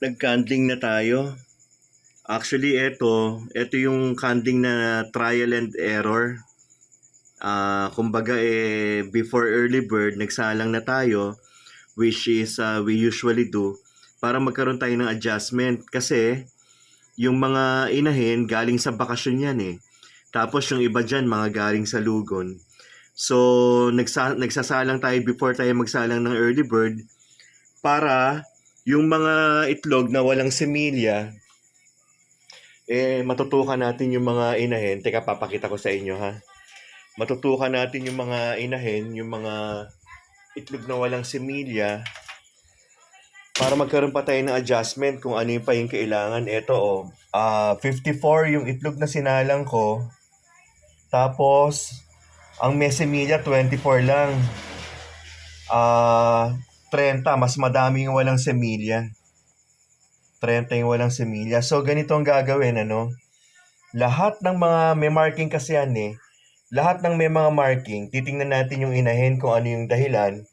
nag-candling na tayo. Actually, ito, ito yung candling na trial and error. Ah, kumbaga eh before early bird nagsalang na tayo which is ah, we usually do para magkaroon tayo ng adjustment kasi yung mga inahin galing sa bakasyon yan eh. Tapos yung iba dyan mga galing sa lugon. So nagsa nagsasalang tayo before tayo magsalang ng early bird para yung mga itlog na walang semilya eh matutukan natin yung mga inahin. Teka papakita ko sa inyo ha matutukan natin yung mga inahin, yung mga itlog na walang semilya para magkaroon pa tayo ng adjustment kung ano yung pa yung kailangan. Ito oh, ah 54 yung itlog na sinalang ko. Tapos, ang may semilya 24 lang. Ah 30, mas madami yung walang semilya. 30 yung walang semilya. So, ganito ang gagawin, ano? Lahat ng mga may marking kasi yan eh lahat ng may mga marking, titingnan natin yung inahin kung ano yung dahilan,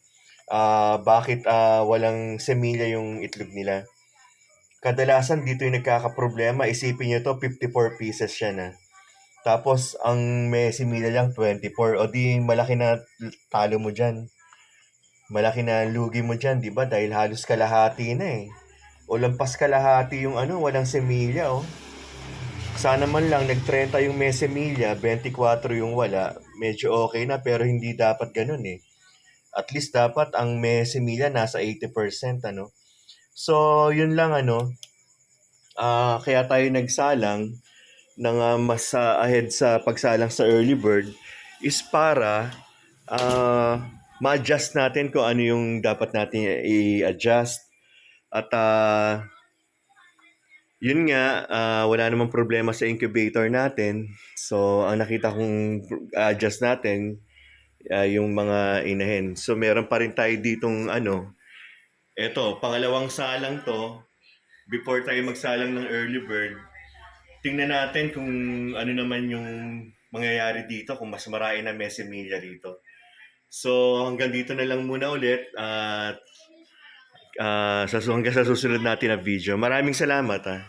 ah bakit ah, walang semilya yung itlog nila. Kadalasan dito yung nagkakaproblema, isipin nyo to, 54 pieces siya na. Tapos, ang may semilya lang 24. O di, malaki na talo mo dyan. Malaki na lugi mo dyan, di ba? Dahil halos kalahati na eh. O lampas kalahati yung ano, walang semilya, oh. Sana man lang nag-30 yung may semilya, 24 yung wala. Medyo okay na pero hindi dapat ganun eh. At least dapat ang may semilya nasa 80% ano. So, yun lang ano. Ah, kaya tayo nagsalang ng ah, mas ah, ahead sa pagsalang sa early bird is para ah, ma-adjust natin kung ano yung dapat natin i-adjust. At ah, yun nga, ah, wala namang problema sa incubator natin. So, ang nakita kong adjust natin, ah, yung mga inahin. So, meron pa rin tayo ditong ano, eto, pangalawang salang to, before tayo magsalang ng early bird, tingnan natin kung ano naman yung mangyayari dito, kung mas marami na may semilya rito. So, hanggang dito na lang muna ulit at ah, sa hanggang sa susunod natin na video. Maraming salamat ah.